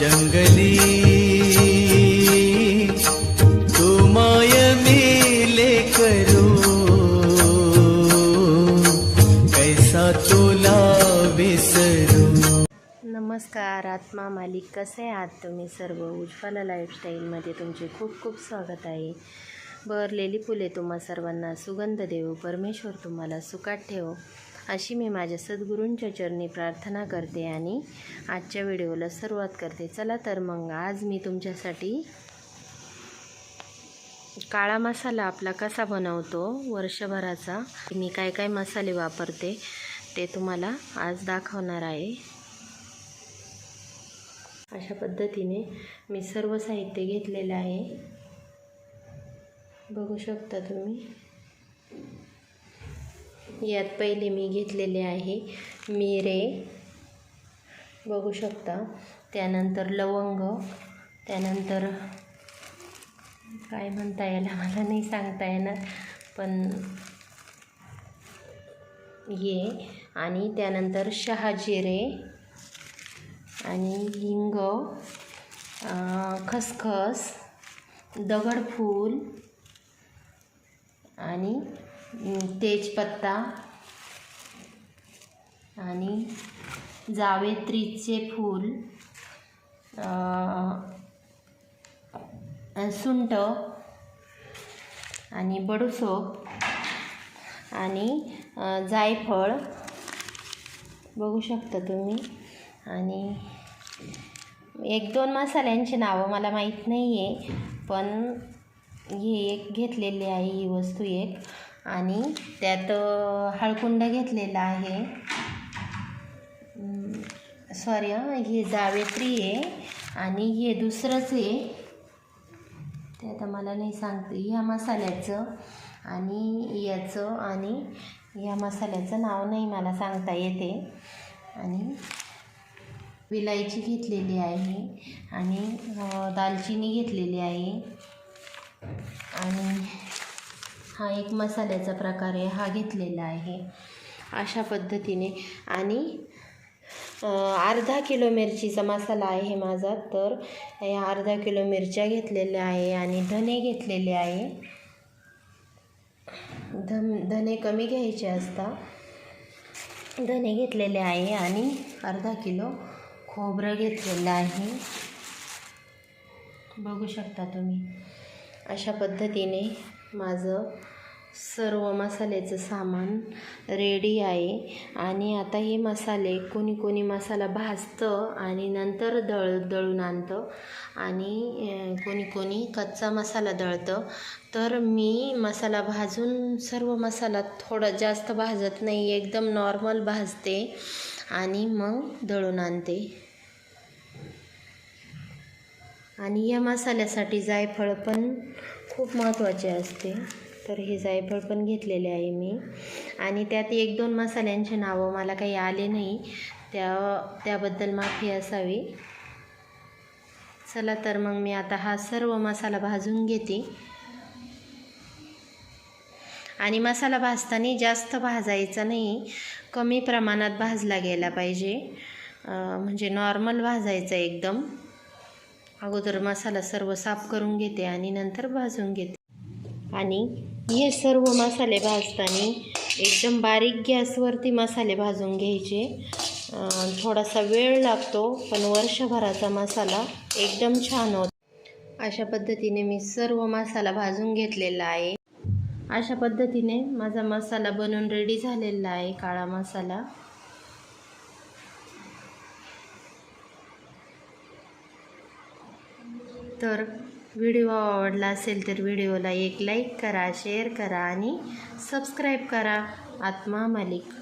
जंगली तुमाय मेले कैसा तुला विसरू नमस्कार आत्मा मालिक कसे आहात तुम्ही सर्व? उज्ज्वला लाईफस्टाईलमध्ये तुमचे खूप खूप स्वागत आहे. बहरलेली फुले तुम्हा सर्वांना सुगंध देव परमेश्वर तुम्हाला सुखात ठेवो. अशी मी माझ्या सद्गुरूंच्या चरणी प्रार्थना करते आणि आजच्या व्हिडिओला सुरुवात करते. चला तर मग आज मी तुमच्यासाठी काळा मसाला आपला कसा बनवतो वर्षभराचा मी काय काय मसाले वापरते ते तुम्हाला आज दाखवणार आहे. अशा पद्धतीने मी सर्व साहित्य घेतलेलं आहे. बघू शकता तुम्ही. यात पहिले मी घेतलेले आहे मिरे बघू शकता. त्यानंतर लवंग त्यानंतर काय म्हणता येईल मला नाही सांगता येणार पण ये आणि त्यानंतर शहाजिरे आणि हिंग खसखस दगडफूल आणि तेजपत्ता आणि जावेत्रीचे फूल सुंट सुंठ आणि बडूसोप आणि जायफळ. बघू शकता तुम्ही. आणि एक दोन मसाल्यांची नावं मला माहीत नाही आहे पण हे एक घेतलेली आहे ही वस्तू एक. आणि त्यात हळकुंड घेतलेला आहे. सॉरी हे जावेत्री आहे आणि हे दुसरंच आहे. ते आता मला नाही सांगते ह्या मसाल्याचं आणि याचं आणि ह्या मसाल्याचं नाव नाही मला सांगता येते. आणि विलायची घेतलेली आहे आणि दालचिनी घेतलेली आहे. आणि हा एक मसाल्याचा प्रकार आहे हा घेतलेला आहे. अशा पद्धतीने. आणि अर्धा किलो मिरचीचा मसाला आहे माझा. तर या अर्धा किलो मिरच्या घेतलेल्या आहे आणि धने घेतलेले आहे. धन धने कमी घ्यायचे असतात. धने घेतलेले आहे आणि अर्धा किलो खोबरं घेतलेलं आहे. बघू शकता तुम्ही. अशा पद्धतीने माझं सर्व मसाल्याचं सामान रेडी आहे. आणि आता हे मसाले कोणी कोणी मसाला भाजतं आणि नंतर दळ दळून आणतं. आणि कोणी कोणी कच्चा मसाला दळतं. तर मी मसाला भाजून सर्व मसाला थोडा जास्त भाजत नाही एकदम नॉर्मल भाजते. आणि मग दळून आणते. आणि या मसाल्यासाठी जायफळ पण खूप महत्त्वाचे असते. तर हे जायफळ पण घेतलेले आहे मी. आणि त्यात एक दोन मसाल्यांचे नावं मला काही आले नाही. त्या त्याबद्दल माफी असावी. चला तर मग मी आता हा सर्व मसाला भाजून घेते. आणि मसाला भाजताना जास्त भाजायचा नाही. कमी प्रमाणात भाजला गेला पाहिजे. म्हणजे नॉर्मल भाजायचा एकदम. अगोदर मसाला सर्व साफ करून घेते आणि नंतर भाजून घेते. आणि हे सर्व मसाले भाजताना एकदम बारीक गॅसवरती मसाले भाजून घ्यायचे. थोडासा वेळ लागतो पण वर्षभराचा मसाला एकदम छान होतो. अशा पद्धतीने मी सर्व मसाला भाजून घेतलेला आहे. अशा पद्धतीने माझा मसाला बनवून रेडी झालेला आहे काळा मसाला. तर व्हिडिओ आवडला असेल तर व्हिडिओला एक लाईक करा शेअर करा आणि सबस्क्राईब करा. आत्मा मालिक.